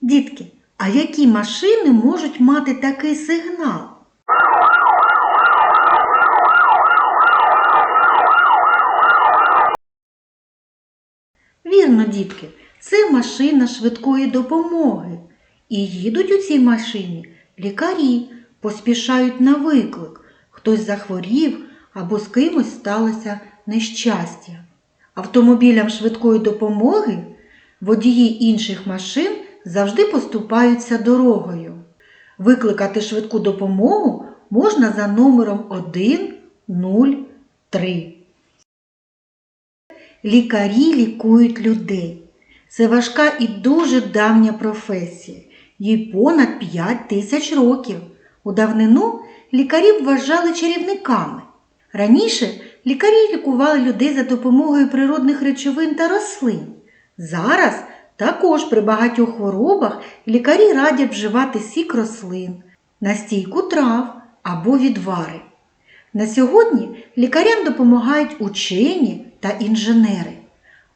Дітки, а які машини можуть мати такий сигнал? Вірно, дітки, це машина швидкої допомоги. І їдуть у цій машині лікарі, поспішають на виклик. Хтось захворів або з кимось сталося нещастя. Автомобілям швидкої допомоги водії інших машин завжди поступаються дорогою. Викликати швидку допомогу можна за номером 103. Лікарі лікують людей. Це важка і дуже давня професія. Їй понад 5 тисяч років. У давнину лікарів вважали чарівниками. Раніше лікарі лікували людей за допомогою природних речовин та рослин. Зараз також при багатьох хворобах лікарі радять вживати сік рослин, настійку трав або відвари. На сьогодні лікарям допомагають учені та інженери.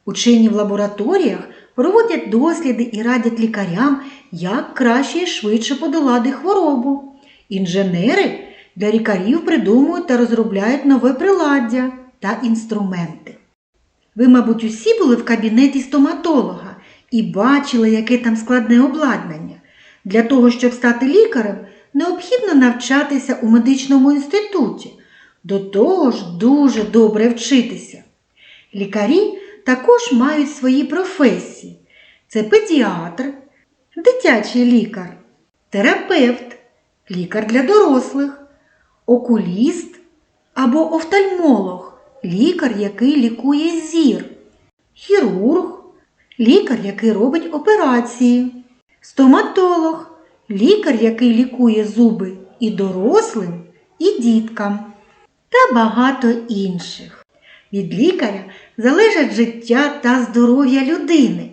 Учені в лабораторіях проводять досліди і радять лікарям, як краще і швидше подолати хворобу. Інженери для лікарів придумують та розробляють нове приладдя та інструменти. Ви, мабуть, усі були в кабінеті стоматолога і бачили, яке там складне обладнання. Для того, щоб стати лікарем, необхідно навчатися у медичному інституті. До того ж, дуже добре вчитися. Лікарі також мають свої професії. Це педіатр, дитячий лікар, терапевт, лікар для дорослих, окуліст або офтальмолог, лікар, який лікує зір, хірург, лікар, який робить операції, стоматолог, лікар, який лікує зуби і дорослим, і діткам, та багато інших. Від лікаря залежить життя та здоров'я людини.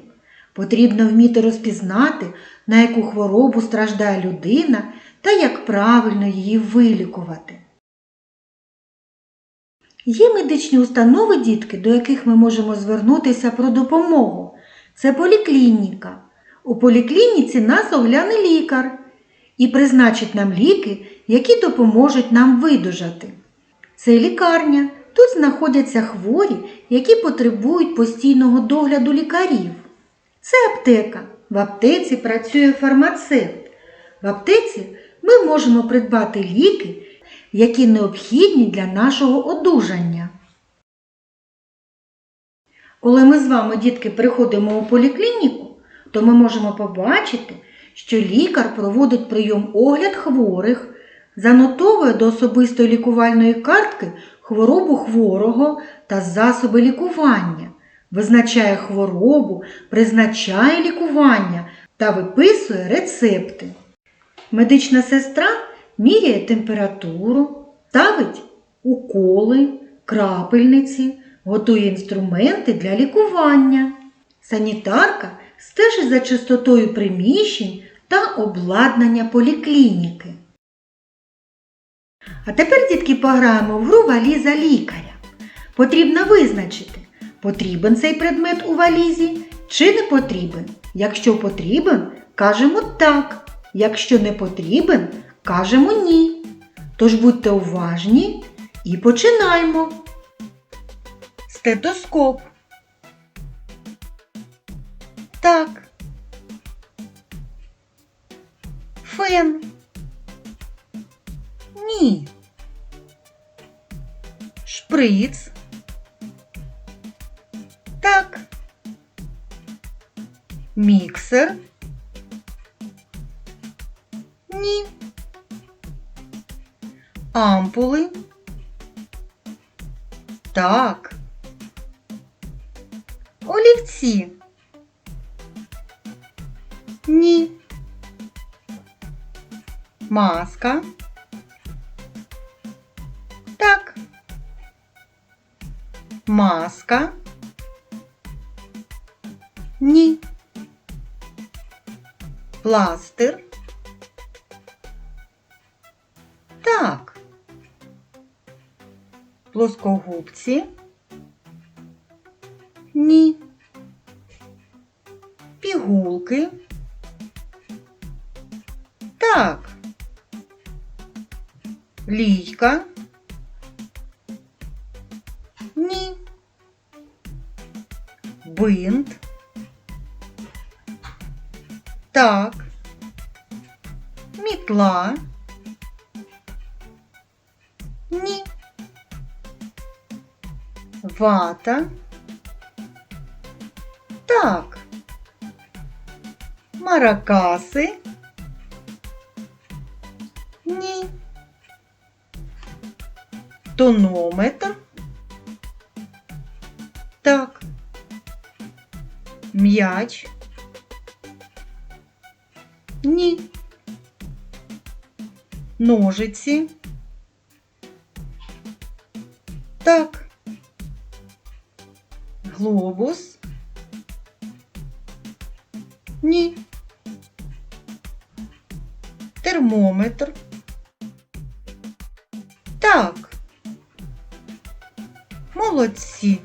Потрібно вміти розпізнати, на яку хворобу страждає людина та як правильно її вилікувати. Є медичні установи, дітки, до яких ми можемо звернутися про допомогу. Це поліклініка. У поліклініці нас огляне лікар і призначить нам ліки, які допоможуть нам видужати. Це лікарня. Тут знаходяться хворі, які потребують постійного догляду лікарів. Це аптека. В аптеці працює фармацевт. В аптеці ми можемо придбати ліки, які необхідні для нашого одужання. Коли ми з вами, дітки, приходимо у поліклініку, то ми можемо побачити, що лікар проводить прийом огляд хворих, занотовує до особистої лікувальної картки хворобу хворого та засоби лікування, визначає хворобу, призначає лікування та виписує рецепти. Медична сестра міряє температуру, ставить уколи, крапельниці, готує інструменти для лікування. Санітарка стежить за чистотою приміщень та обладнання поліклініки. А тепер, дітки, пограємо в гру валіза лікаря. Потрібно визначити, потрібен цей предмет у валізі чи не потрібен. Якщо потрібен, кажемо так. Якщо не потрібен, кажемо ні. Тож будьте уважні і починаємо. Стетоскоп. Так. Фен. Ні. Шприц. Так. Міксер. Ні. Ампули. Так. Олівці. Ні. Маска. Так. Маска. Ні. Пластир. Так. Плоскогубці. Ні. Пігулки. Так. Лійка. Ні. Бинт. Так. Мітла. Ні. Вата. Так. Маракаси. Ні. Тонометр. Так. М'яч. Ні. Ножиці. Так. Глобус. Ні. Термометр. Так. Молодці.